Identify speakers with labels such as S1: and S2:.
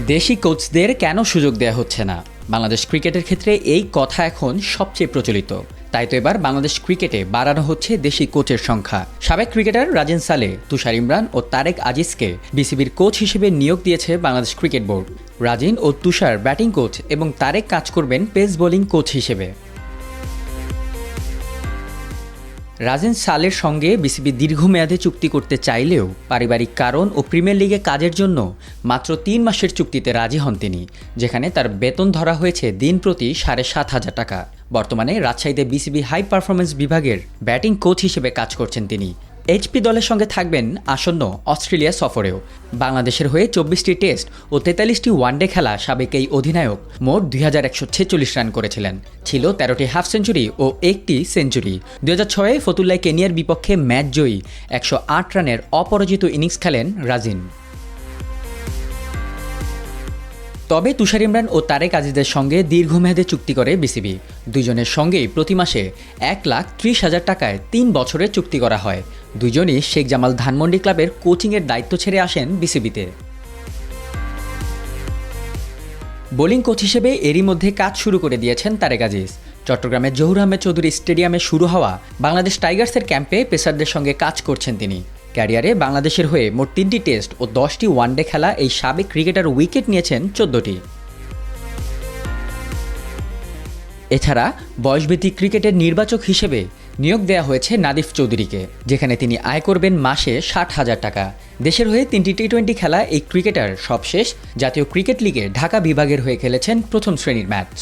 S1: দেশি কোচদের কেন সুযোগ দেওয়া হচ্ছে না? বাংলাদেশ ক্রিকেটের ক্ষেত্রে এই কথা এখন সবচেয়ে প্রচলিত। তাই তো এবার বাংলাদেশ ক্রিকেটে বাড়ানো হচ্ছে দেশি কোচের সংখ্যা। সাবেক ক্রিকেটার রাজেন সালে তুষার ইমরান ও তারেক আজিজকে বিসিবির কোচ হিসেবে নিয়োগ দিয়েছে বাংলাদেশ ক্রিকেট বোর্ড। রাজিন ও তুষার ব্যাটিং কোচ এবং তারেক কাজ করবেন পেস বোলিং কোচ হিসেবে। রাজেন সালের সঙ্গে বিসিবি দীর্ঘমেয়াদে চুক্তি করতে চাইলেও পারিবারিক কারণ ও প্রিমিয়ার লিগে কাজের জন্য মাত্র তিন মাসের চুক্তিতে রাজি হন তিনি, যেখানে তার বেতন ধরা হয়েছে দিন প্রতি সাড়ে সাত হাজার টাকা। বর্তমানে রাজশাহীতে বিসিবি হাই পারফরমেন্স বিভাগের ব্যাটিং কোচ হিসেবে কাজ করছেন তিনি। এইচপি দলের সঙ্গে থাকবেন আসন্ন অস্ট্রেলিয়া সফরেও। বাংলাদেশের হয়ে চব্বিশটি টেস্ট ও তেতাল্লিশটি ওয়ানডে খেলা সাবেক এই অধিনায়ক মোট দুই হাজার একশো ছেচল্লিশ রান করেছিলেন। ছিল তেরোটি হাফ সেঞ্চুরি ও একটি সেঞ্চুরি। দুই হাজার ছয়ে ফতুল্লায় কেনিয়ার বিপক্ষে ম্যাচ জয়ী একশো আট রানের অপরাজিত ইনিংস খেলেন রাজিন। তবে তুষার ইমরান ও তারেক আজিজের সঙ্গে দীর্ঘমেয়াদে চুক্তি করে বিসিবি। দুজনের সঙ্গেই প্রতি মাসে এক লাখ ত্রিশ হাজার টাকায় তিন বছরের চুক্তি করা হয়। দুজনই শেখ জামাল ধানমন্ডি ক্লাবের কোচিংয়ের দায়িত্ব ছেড়ে আসেন বিসিবিতে। বোলিং কোচ হিসেবে এরই মধ্যে কাজ শুরু করে দিয়েছেন তারেক আজিজ। চট্টগ্রামের জহুর আহমেদ চৌধুরী স্টেডিয়ামে শুরু হওয়া বাংলাদেশ টাইগার্সের ক্যাম্পে পেসারদের সঙ্গে কাজ করছেন তিনি। ক্যারিয়ারে বাংলাদেশের হয়ে মোট তিনটি টেস্ট ও দশটি ওয়ানডে খেলা এই সাবেক ক্রিকেটার উইকেট নিয়েছেন চোদ্দটি। এছাড়া বয়সভিত্তিক ক্রিকেটের নির্বাচক হিসেবে নিয়োগ দেওয়া হয়েছে নাদিফ চৌধুরীকে, যেখানে তিনি আয় করবেন মাসে ষাট হাজার টাকা। দেশের হয়ে তিনটি টি টোয়েন্টি খেলা এই ক্রিকেটার সবশেষ জাতীয় ক্রিকেট লিগে ঢাকা বিভাগের হয়ে খেলেছেন প্রথম শ্রেণির ম্যাচ।